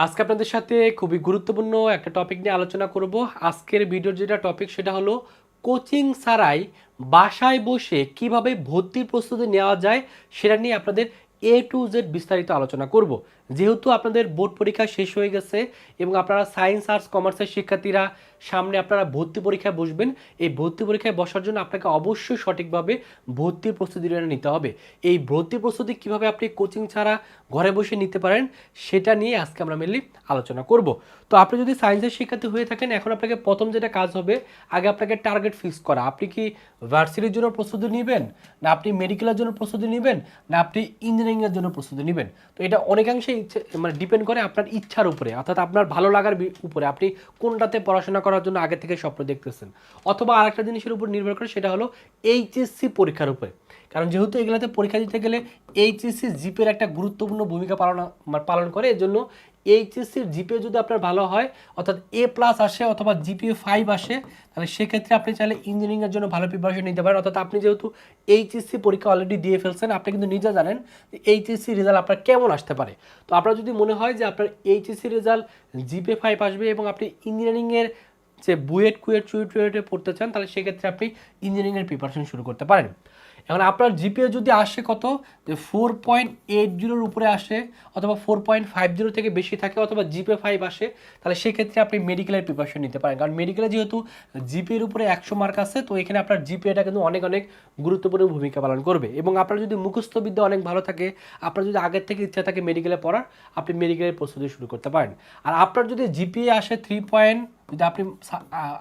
আজকে আপনাদের সাথে খুবই গুরুত্বপূর্ণ একটা টপিক নিয়ে আলোচনা করব। আজকের ভিডিওর যেটা টপিক সেটা হলো কোচিং ছাড়াই বাসায় বসে কীভাবে ভর্তির প্রস্তুতি নেওয়া যায় সেটা নিয়ে আপনাদের এ টু জেড বিস্তারিত আলোচনা করব। যেহেতু আপনাদের বোর্ড পরীক্ষা শেষ হয়ে গেছে এবং আপনারা সায়েন্স, আর্টস, কমার্সের শিক্ষার্থীরা সামনে আপনারা ভর্তি পরীক্ষায় বসবেন, এই ভর্তি পরীক্ষায় বসার জন্য আপনাকে অবশ্যই সঠিকভাবে ভর্তির প্রস্তুতিটা নিতে হবে। এই ভর্তি প্রস্তুতি কীভাবে আপনি কোচিং ছাড়া ঘরে বসে নিতে পারেন, সেটা নিয়ে আজকে আমরা মেনলি আলোচনা করব। তো আপনি যদি সায়েন্সের শিক্ষার্থী হয়ে থাকেন, এখন আপনাকে প্রথম যেটা কাজ হবে, আগে আপনাকে টার্গেট ফিক্স করা। আপনি কি ভার্সিটির জন্য প্রস্তুতি নেবেন, না আপনি মেডিকেলের জন্য প্রস্তুতি নেবেন, না আপনি ইঞ্জিনিয়ারিংয়ের জন্য প্রস্তুতি নেবেন? তো এটা অনেকাংশে মানে ডিপেন্ড করে আপনার ইচ্ছার উপরে, অর্থাৎ আপনার ভালো লাগার উপরে। আপনি কোনটাতে পড়াশোনা করার জন্য আগে থেকে স্বপ্ন দেখতেছেন। অথবা আরেকটা জিনিসের উপর নির্ভর করে সেটা হলো এইচএসসি পরীক্ষার উপরে। কারণ যেহেতু এগুলোতে পরীক্ষা দিতে গেলে এইচএসসি জিপের একটা গুরুত্বপূর্ণ ভূমিকা পালন পালন করে এর জন্য এইচএসসির জিপে যদি আপনার ভালো হয়, অর্থাৎ এ প্লাস আসে অথবা জিপিএ ফাইভ আসে, তাহলে সেক্ষেত্রে আপনি চাইলে ইঞ্জিনিয়ারিংয়ের জন্য ভালো প্রিপারেশন নিতে পারেন। অর্থাৎ আপনি যেহেতু এইচএসসি পরীক্ষা অলরেডি দিয়ে ফেলছেন, আপনি কিন্তু নিজে জানেন এইচএসসি রেজাল্ট আপনার কেমন আসতে পারে। তো আপনার যদি মনে হয় যে আপনার এইচএসসি রেজাল্ট জিপে ফাইভ আসবে এবং আপনি ইঞ্জিনিয়ারিংয়ের যে বুয়েট কুয়েট চুয়েট টুয়েটে পড়তে চান, তাহলে সেক্ষেত্রে আপনি ইঞ্জিনিয়ারিংয়ের প্রিপারেশন শুরু করতে পারেন। এখন আপনার জিপিএ যদি আসে কত? যে ফোর পয়েন্ট এইট জিরোর উপরে আসে অথবা ফোর পয়েন্ট ফাইভ জিরো থেকে বেশি থাকে অথবা জিপে ফাইভ আসে, তাহলে সেক্ষেত্রে আপনি মেডিকেলের প্রিপারেশন নিতে পারেন। কারণ মেডিকেলে যেহেতু জিপিএর উপরে একশো মার্ক আছে, তো এখানে আপনার জিপিএটা কিন্তু অনেক অনেক গুরুত্বপূর্ণ ভূমিকা পালন করবে। এবং আপনার যদি মুখস্থ বিদ্যা অনেক ভালো থাকে, আপনার যদি আগের থেকে ইচ্ছা থাকে মেডিকেলে পড়ার, আপনি মেডিকেলের প্রস্তুতি শুরু করতে পারেন। আর আপনার যদি জিপিএ আসে থ্রি পয়েন্ট যদি আপনি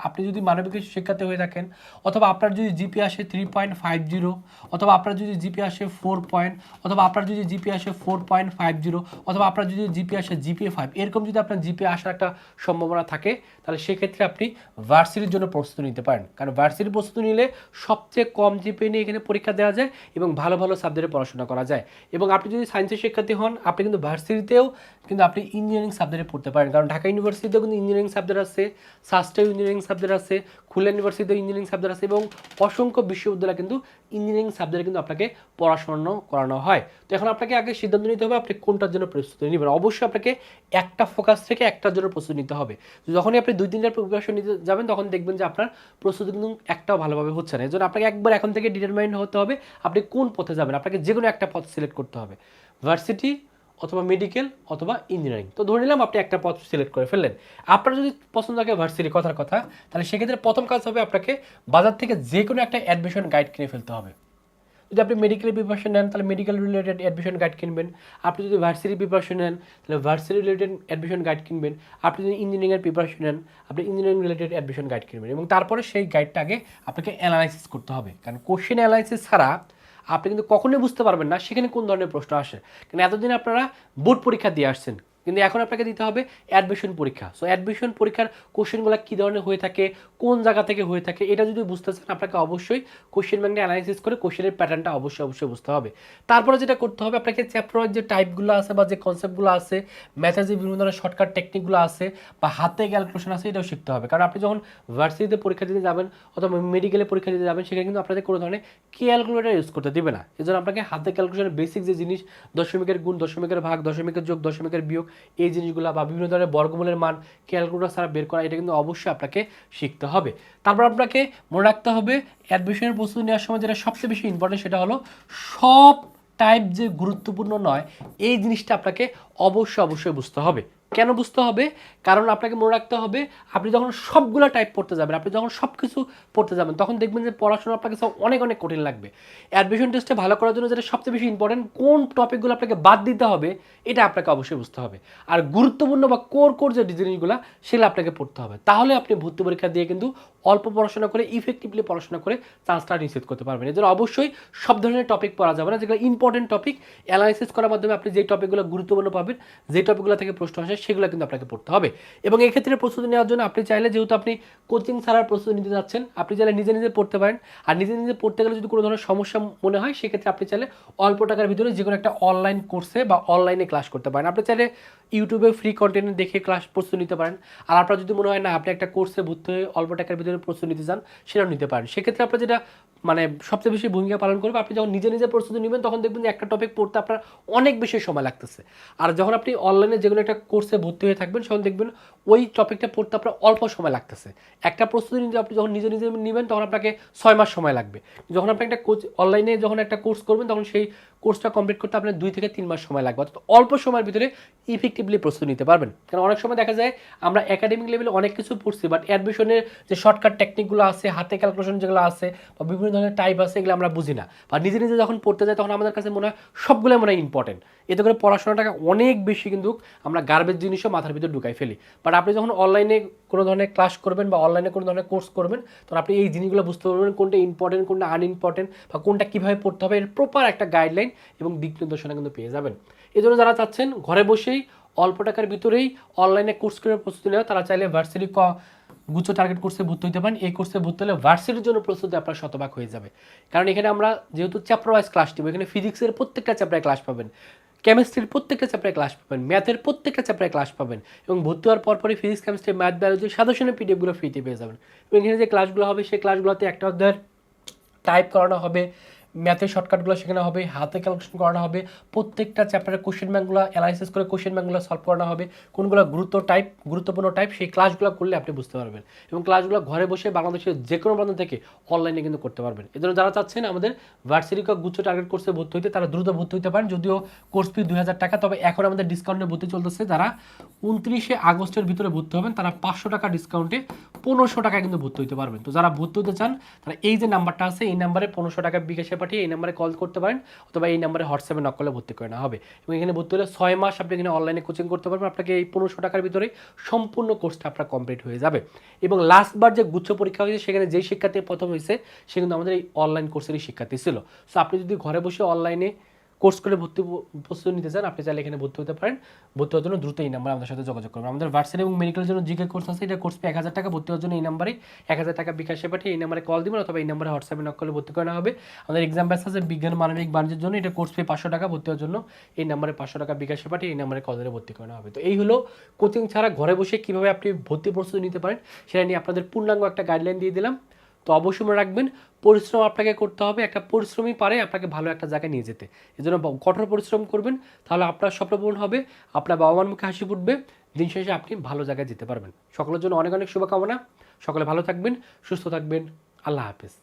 আপনি যদি মানবিক শিক্ষার্থী হয়ে থাকেন, অথবা আপনার যদি জিপি আসে থ্রি পয়েন্ট ফাইভ জিরো অথবা আপনার যদি জিপি আসে ফোর পয়েন্ট অথবা আপনার যদি জিপি আসে ফোর পয়েন্ট ফাইভ জিরো অথবা আপনার যদি জিপি আসে জিপিএ ফাইভ এরকম যদি আপনার জিপি আসার একটা সম্ভাবনা থাকে, তাহলে সেক্ষেত্রে আপনি ভার্সিটির জন্য প্রস্তুতি নিতে পারেন। কারণ ভার্সিটির প্রস্তুতি নিলে সবচেয়ে কম জিপি নিয়ে এখানে পরীক্ষা দেওয়া যায় এবং ভালো ভালো সাবজেক্টে পড়াশোনা করা যায়। এবং আপনি যদি সায়েন্সের শিক্ষার্থী হন, আপনি কিন্তু ভার্সিটিতেও কিন্তু আপনি ইঞ্জিনিয়ারিং সাবজেক্টে পড়তে পারেন। কারণ ঢাকা ইউনিভার্সিটিতেও কিন্তু ইঞ্জিনিয়ারিং সাবজেক্ট আছে। সাস্টে ইঞ্জিনিয়ারিং সাবজেক্ট আছে, খুলনা ইউনিভার্সিটিতে ইঞ্জিনিয়ারিং সাবজেক্ট আছে এবং অসংখ্য বিশ্ববিদ্যালয় কিন্তু ইঞ্জিনিয়ারিং সাবজেক্টে কিন্তু আপনাকে পড়াশোনা করানো হয়। তো এখন আপনাকে আগে সিদ্ধান্ত নিতে হবে আপনি কোনটার জন্য প্রস্তুতি নেবেন। অবশ্যই আপনাকে একটা ফোকাস থেকে একটার জন্য প্রস্তুতি নিতে হবে। যখনই আপনি দুই তিনটার প্রিপারেশন নিতে যাবেন, তখন দেখবেন যে আপনার প্রস্তুতি কিন্তু একটাও ভালোভাবে হচ্ছে না। এই জন্য আপনাকে একবার এখন থেকে ডিটারমাইন্ড হতে হবে, আপনি কোন পথে যাবেন। আপনাকে যে কোনো একটা পথ সিলেক্ট করতে হবে। ভার্সিটি অথবা মেডিকেল অথবা ইঞ্জিনিয়ারিং তো ধরে নিলাম আপনি একটা পথ সিলেক্ট করে ফেললেন। আপনার যদি পছন্দ থাকে ভার্সিটি কথার কথা, তাহলে সেক্ষেত্রে প্রথম কাজ হবে আপনাকে বাজার থেকে যে কোনো একটা অ্যাডমিশন গাইড কিনে ফেলতে হবে। যদি আপনি মেডিকেল প্রিপারেশন নেন, তাহলে মেডিকেল রিলেটেড অ্যাডমিশন গাইড কিনবেন। আপনি যদি ভার্সিটি প্রিপারেশন নেন, তাহলে ভার্সিটি রিলেটেড অ্যাডমিশন গাইড কিনবেন। আপনি যদি ইঞ্জিনিয়ারিংয়ের প্রিপারেশন নেন, আপনি ইঞ্জিনিয়ারিং রিলেটেড অ্যাডমিশন গাইড কিনবেন। এবং তারপরে সেই গাইডটা আগে আপনাকে অ্যানালাইসিস করতে হবে। কারণ কোশ্চেন অ্যানালাইসিস ছাড়া আপনি কিন্তু কখনোই বুঝতে পারবেন না সেখানে কোন ধরনের প্রশ্ন আসে। কারণ এতদিন আপনারা বোর্ড পরীক্ষা দিয়ে আসছেন কিন্তু এখন আপনাকে দিতে হবে অ্যাডমিশন পরীক্ষা। সো অ্যাডমিশন পরীক্ষার কোশ্চেনগুলো কী ধরনের হয়ে থাকে, কোন জায়গা থেকে হয়ে থাকে, এটা যদি বুঝতে চান আপনাকে অবশ্যই কোশ্চেন ব্যাংকটা অ্যানালাইসিস করে কোশ্চেনের প্যাটার্নটা অবশ্যই অবশ্যই বুঝতে হবে। তারপরে যেটা করতে হবে, আপনাকে চ্যাপ্টার যে টাইপগুলো আছে বা যে কনসেপ্টগুলো আছে ম্যাথের যে বিভিন্ন ধরনের শর্টকাট টেকনিকগুলো আছে বা হাতে ক্যালকুলেশন আছে, এটাও শিখতে হবে। কারণ আপনি যখন ভার্সিটিতে পরীক্ষা দিতে যাবেন অথবা মেডিকেলে পরীক্ষা দিতে যাবেন, সেখানে কিন্তু আপনাদের কোনো ধরনের ক্যালকুলেটার ইউজ করতে দেবে না। এই জন্য আপনাকে হাতে ক্যালকুলেশনের বেসিক যে জিনিস, দশমিকের গুণ, দশমিকের ভাগ, দশমিকের যোগ, দশমিকের বিয়োগ এই জিনিসগুলো বা বিভিন্ন ধরনের বর্গমূলের মান ক্যালকুলেটার ছাড়া বের করা, এটা কিন্তু অবশ্যই আপনাকে শিখতে হবে। তারপর আপনাকে মনে রাখতে হবে অ্যাডমিশনের প্রস্তুতি নেওয়ার সময় যেটা সবচেয়ে বেশি ইম্পর্টেন্ট সেটা হলো সব টাইপ যে গুরুত্বপূর্ণ নয়, এই জিনিসটা আপনাকে অবশ্যই অবশ্যই বুঝতে হবে। কেন বুঝতে হবে? কারণ আপনাকে মনে রাখতে হবে, আপনি যখন সবগুলো টাইপ পড়তে যাবেন, আপনি যখন সব কিছু পড়তে যাবেন, তখন দেখবেন যে পড়াশোনা আপনাকে সব অনেক অনেক কঠিন লাগবে। অ্যাডমিশন টেস্টে ভালো করার জন্য যেটা সবচেয়ে বেশি ইম্পর্টেন্ট কোন টপিকগুলো আপনাকে বাদ দিতে হবে, এটা আপনাকে অবশ্যই বুঝতে হবে। আর গুরুত্বপূর্ণ বা কোর কোর যে জিনিসগুলো সেগুলো আপনাকে পড়তে হবে। তাহলে আপনি ভর্তি পরীক্ষা দিয়ে কিন্তু অল্প পড়াশোনা করে ইফেক্টিভলি পড়াশোনা করে চান্সটা নিশ্চিত করতে পারবেন। এজন্য অবশ্যই সব ধরনের টপিক পড়া যাবে না, যেগুলো ইম্পর্টেন্ট টপিক অ্যানালাইসিস করার মাধ্যমে আপনি যে টপিকগুলো গুরুত্বপূর্ণ পাবেন, যে টপিকগুলো থেকে প্রশ্ন আসে সেগুলো কিন্তু আপনাকে পড়তে হবে। এবং এই ক্ষেত্রে প্রস্তুতি নেওয়ার জন্য আপনি চাইলে যেহেতু আপনি কোচিং ছাড়ার প্রস্তুতি নিতে যাচ্ছেন, আপনি চাইলে নিজে নিজে পড়তে পারেন। আর নিজে নিজে পড়তে গেলে যদি কোনো ধরনের সমস্যা মনে হয়, সেক্ষেত্রে আপনি চাইলে অল্প টাকার ভিতরে যে কোনো একটা অনলাইন কোর্সে বা অনলাইনে ক্লাস করতে পারেন। আপনি চাইলে ইউটিউবে ফ্রি কন্টেন্ট দেখে ক্লাস প্রস্তুতি নিতে পারেন। আর আপনার যদি মনে হয়, না, আপনি একটা কোর্সে ভর্তি হয়ে অল্প টাকার ভিতরে প্রস্তুতি নিতে চান, সেটাও নিতে পারেন। সেক্ষেত্রে আপনার যেটা মানে সবচেয়ে বেশি ভূমিকা পালন করবে। আপনি যখন নিজে নিজে প্রস্তুতি নেবেন, তখন দেখবেন যে একটা টপিক পড়তে আপনার অনেক বেশি সময় লাগতেছে। আর যখন আপনি অনলাইনে যেগুলো একটা কোর্সে ভর্তি হয়ে থাকবেন, তখন দেখবেন ওই টপিকটা পড়তে আপনার অল্প সময় লাগতেছে। একটা প্রস্তুতি নিতে আপনি যখন নিজে নিজে নেবেন, তখন আপনাকে ছয় মাস সময় লাগবে। যখন আপনি একটা কোচ অনলাইনে যখন একটা কোর্স করবেন, তখন সেই কোর্সটা কমপ্লিট করতে আপনার দুই থেকে তিন মাস সময় লাগবে। অর্থাৎ অল্প সময়ের ভিতরে ইফেক্টিভলি প্রস্তুতি নিতে পারবেন। কারণ অনেক সময় দেখা যায় আমরা একাডেমিক লেভেলে অনেক কিছু পড়ছি বাট অ্যাডমিশনের যে শর্টকাট টেকনিকগুলো আছে, হাতে ক্যালকুলেশন যেগুলো আছে, বা বিভিন্ন ধরনের টাইপ আছে, এগুলো আমরা বুঝি না। বা নিজে নিজে যখন পড়তে যাই, তখন আমাদের কাছে মনে হয় সবগুলো মনে হয় ইম্পর্টেন্ট এতে করে পড়াশোনাটাকে অনেক বেশি কিন্তু আমরা গার্বেজ জিনিসও মাথার ভিতরে ঢুকাই ফেলি। বাট আপনি যখন অনলাইনে কোনো ধরনের ক্লাস করবেন বা অনলাইনে কোনো ধরনের কোর্স করবেন, তখন আপনি এই জিনিসগুলো বুঝতে পারবেন কোনটা ইম্পর্টেন্ট কোনটা আনইম্পর্টেন্ট বা কোনটা কীভাবে পড়তে হবে, এর প্রপার একটা গাইডলাইন এবং দিক নির্দেশনা কিন্তু পেয়ে যাবেন। এই জন্য যারা চাচ্ছেন ঘরে বসেই অল্প টাকার ভিতরেই অনলাইনে কোর্স করে প্রস্তুতি নেওয়া, তারা চাইলে ভার্সিটি ক গুচ্ছ টার্গেট কোর্সে ভর্তি হতে পারেন। এই কোর্সে ভর্তি হলে ভার্সিটির জন্য প্রস্তুতি আপনার শতভাগ হয়ে যাবে। কারণ এখানে আমরা যেহেতু চ্যাপ্টার ওয়াইজ ক্লাস দিব এখানে ফিজিক্সের প্রত্যেকটা চ্যাপ্টারে ক্লাস পাবেন। কেমিস্ট্রির প্রত্যেকটা চ্যাপ্টারে ক্লাস পাবেন ম্যাথের প্রত্যেকটা চ্যাপ্টারে ক্লাস পাবেন এবং ভর্তি হওয়ার পরপরই ফিজিক্স কেমিস্ট্রি ম্যাথ বায়োলজি সাজেশনের পিডিএফগুলো ফ্রিতে পেয়ে যাবেন। এবং এখানে যে ক্লাসগুলো হবে, সেই ক্লাসগুলোতে একটা অধ্যায়ের টাইপ করানো হবে। ম্যাথের শর্টকাটগুলো শেখানো হবে, হাতে ক্যালকুলেশন করানো হবে, প্রত্যেকটা চ্যাপ্টারের কোশ্চেন ব্যাঙ্কগুলো অ্যানালাইসিস করে কোশ্চেন ব্যাঙ্কগুলো সলভ করানো হবে, কোনগুলো গুরুত্ব টাইপ গুরুত্বপূর্ণ টাইপ সেই ক্লাসগুলো করলে আপনি বুঝতে পারবেন এবং ক্লাসগুলো ঘরে বসে বাংলাদেশের যে কোনো প্রান্ত থেকে অনলাইনে কিন্তু করতে পারবেন। এজন্য যারা চাচ্ছেন আমাদের ভার্সিটিকা গুচ্ছ টার্গেট কোর্সে ভর্তি হইতে, তারা দ্রুত ভর্তি হতে পারেন। যদিও কোর্স ফি দুই হাজার টাকা, তবে এখন আমাদের ডিসকাউন্টে ভর্তি চলতেছে। যারা উনত্রিশে আগস্টের ভিতরে ভর্তি হবেন, তারা পাঁচশো টাকা ডিসকাউন্টে পনেরোশো টাকা কিন্তু ভর্তি হতে পারবেন। তো যারা ভর্তি হতে চান, তারা এই যে নাম্বারটা আছে, এই নাম্বারে পনেরোশো টাকা বিকাশে পাঠিয়ে এই নাম্বারে কল করতে পারেন, অথবা এই নাম্বারে হোয়াটসঅ্যাপে নক করলে ভর্তি করে নেওয়া হবে। এবং এখানে ভর্তি হলে ছয় মাস আপনি এখানে অনলাইনে কোচিং করতে পারবেন, আপনাকে এই পনেরোশো টাকার ভিতরে সম্পূর্ণ কোর্সটা আপনার কমপ্লিট হয়ে যাবে। এবং লাস্টবার যে গুচ্ছ পরীক্ষা হয়েছে, সেখানে যেই শিক্ষার্থী প্রথম হয়েছে, সে কিন্তু আমাদের এই অনলাইন কোর্সেরই শিক্ষার্থী ছিল। সো আপনি যদি ঘরে বসে অনলাইনে কোর্স করে ভর্তি প্রস্তুতি নিতে চান, আপনি চাইলে এখানে ভর্তি হতে পারেন। ভর্তি হওয়ার জন্য দ্রুত এই নাম্বার আমাদের সাথে যোগাযোগ করবেন। আমাদের ভার্সিটি এবং মেডিকেলের জন্য জিকে কোর্স আছে, এটা কোর্স এক হাজার টাকা। ভর্তি হওয়ার জন্য এই নাম্বারে এক হাজার টাকা বিকাশে পাঠিয়ে এই নাম্বারে কল দিবেন অথবা এই নাম্বারে হোয়াটসঅ্যাপে নক করলে ভর্তি করানো হবে। আমাদের এক্সাম ব্যাস আছে বিজ্ঞান, মানবিক, বাণিজ্যের জন্য, এটা কোর্স ফি পাঁচশো টাকা। ভর্তি হওয়ার জন্য এই নাম্বারে পাঁচশো টাকা বিকাশে পাঠিয়ে এই নাম্বারে কল দিলে ভর্তি করানো হবে। তো এই হলো কোচিং ছাড়া ঘরে বসে কীভাবে আপনি ভর্তি প্রস্তুতি নিতে পারেন, সেটা নিয়ে আপনাদের পূর্ণাঙ্গ একটা গাইডলাইন দিয়ে দিলাম। তো অবশ্যই মনে রাখবেন, পরিশ্রম আপনাকে করতে হবে, একটা পরিশ্রমই পারে আপনাকে ভালো একটা জায়গায় নিয়ে যেতে। এজন্য জন্য কঠোর পরিশ্রম করবেন, তাহলে আপনার স্বপ্ন পূরণ হবে, আপনার বাবা মার মুখে হাসি ফুটবে, দিন শেষে আপনি ভালো জায়গায় যেতে পারবেন। সকলের জন্য অনেক অনেক শুভকামনা, সকলে ভালো থাকবেন, সুস্থ থাকবেন, আল্লাহ হাফেজ।